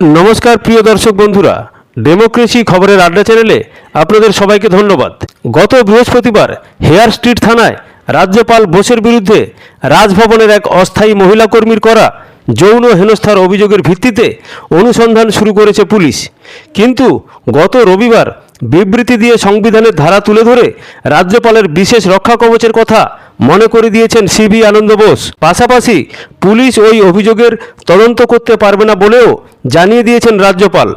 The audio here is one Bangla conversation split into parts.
নমস্কার, প্রিয় দর্শক বন্ধুরা। ডেমোক্রেসি খবরের আড্ডা চ্যানেলে আপনাদের সবাইকে ধন্যবাদ। গত বৃহস্পতিবার হেয়ার স্ট্রিট থানায় রাজ্যপাল বোসের বিরুদ্ধে রাজভবনের এক অস্থায়ী মহিলা কর্মীর করা যৌন হেনস্থার অভিযোগের ভিত্তিতে অনুসন্ধান শুরু করেছে পুলিশ। কিন্তু গত রবিবার বিবৃতি দিয়ে সংবিধানের ধারা তুলে ধরে রাজ্যপালের বিশেষ রক্ষা কবচের কথা মনে করে দিয়েছেন সিবি আনন্দ বোস। পাশাপাশি পুলিশ ওই অভিযোগের তদন্ত করতে পারবে না বলেও জানিয়ে দিয়েছেন রাজ্যপাল।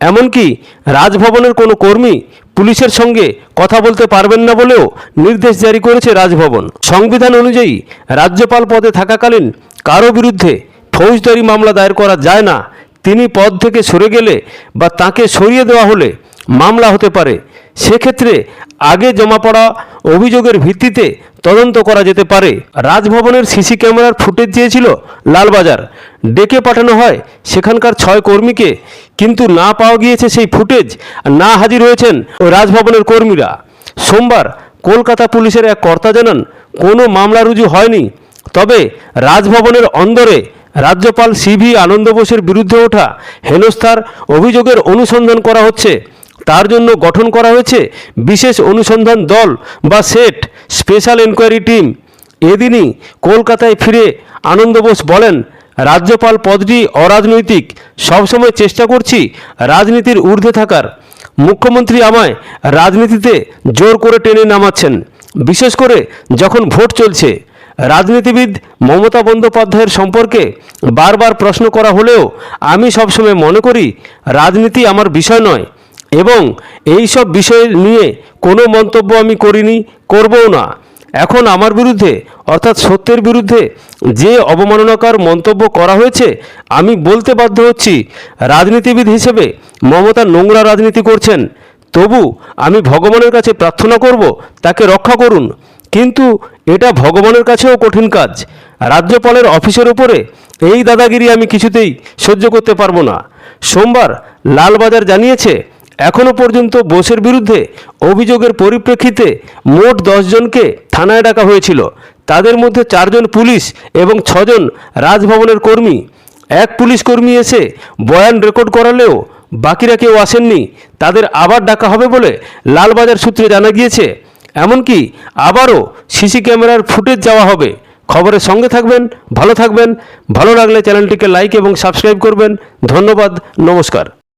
এমনকি রাজভবনের কোনো কর্মী পুলিশের সঙ্গে কথা বলতে পারবেন না বলেও নির্দেশ জারি করেছে রাজভবন। সংবিধান অনুযায়ী রাজ্যপাল পদে থাকাকালীন কারও বিরুদ্ধে ফৌজদারি মামলা দায়ের করা যায় না। তিনি পদ থেকে সরে গেলে বা তাকে সরিয়ে দেওয়া হলে মামলা হতে পারে। সেক্ষেত্রে আগে জমা পড়া অভিযোগের ভিত্তিতে তদন্ত করা যেতে পারে। রাজভবনের সিসি ক্যামেরার ফুটেজ চেয়েছিল লালবাজার। ডেকে পাঠানো হয় সেখানকার ছয় কর্মীকে, কিন্তু না পাওয়া গিয়েছে সেই ফুটেজ। না হাজির হয়েছেন রাজভবনের কর্মীরা। সোমবার কলকাতা পুলিশের এক কর্তা জানান, কোনো মামলা রুজু হয়নি। তবে রাজভবনের অন্দরে রাজ্যপাল সিভি আনন্দ বোসের বিরুদ্ধে ওঠা হেনস্থার অভিযোগের অনুসন্ধান করা হচ্ছে। তার জন্য গঠন করা হয়েছে বিশেষ অনুসন্ধান দল বা সেট স্পেশাল এনকোয়ারি টিম এদিনই কলকাতায় ফিরে আনন্দ বোস বলেন, রাজ্যপাল পদটি অরাজনৈতিক। সবসময় চেষ্টা করছি রাজনীতির ঊর্ধ্বে থাকার। মুখ্যমন্ত্রী আমায় রাজনীতিতে জোর করে টেনে নামাচ্ছেন। বিশেষ করে যখন ভোট চলছে। রাজনীতিবিদ মমতা বন্দ্যোপাধ্যায়ের সম্পর্কে বারবার প্রশ্ন করা হলেও আমি সবসময় মনে করি, রাজনীতি আমার বিষয় নয়। এবং এই সব বিষয় নিয়ে কোনো মন্তব্য আমি করিনি, করবও না। এখন আমার বিরুদ্ধে, অর্থাৎ সত্যের বিরুদ্ধে যে অবমাননাকার মন্তব্য করা হয়েছে, আমি বলতে বাধ্য হচ্ছি, রাজনীতিবিদ হিসেবে মমতা নোংরা রাজনীতি করছেন। তবু আমি ভগবানের কাছে প্রার্থনা করব, তাকে রক্ষা করুন। কিন্তু এটা ভগবানের কাছেও কঠিন কাজ। রাজ্যপালের অফিসের ওপরে এই দাদাগিরি আমি কিছুতেই সহ্য করতে পারব না। সোমবার লালবাজার জানিয়েছে এখনও পর্যন্ত বোসের বিরুদ্ধে অভিযোগের পরিপ্রেক্ষিতে মোট দশজনকে থানায় ডাকা হয়েছিল। তাদের মধ্যে চারজন পুলিশ এবং ছজন রাজভবনের কর্মী। এক পুলিশ কর্মী এসে বয়ান রেকর্ড করালেও বাকিরা কেউ আসেননি। তাদের আবার ডাকা হবে বলে লালবাজার সূত্রে জানা গিয়েছে। এমনকি আবারও সিসি ক্যামেরার ফুটেজ যাওয়া হবে। খবরের সঙ্গে থাকবেন, ভালো থাকবেন। ভালো লাগলে চ্যানেলটিকে লাইক এবং সাবস্ক্রাইব করবেন। ধন্যবাদ, নমস্কার।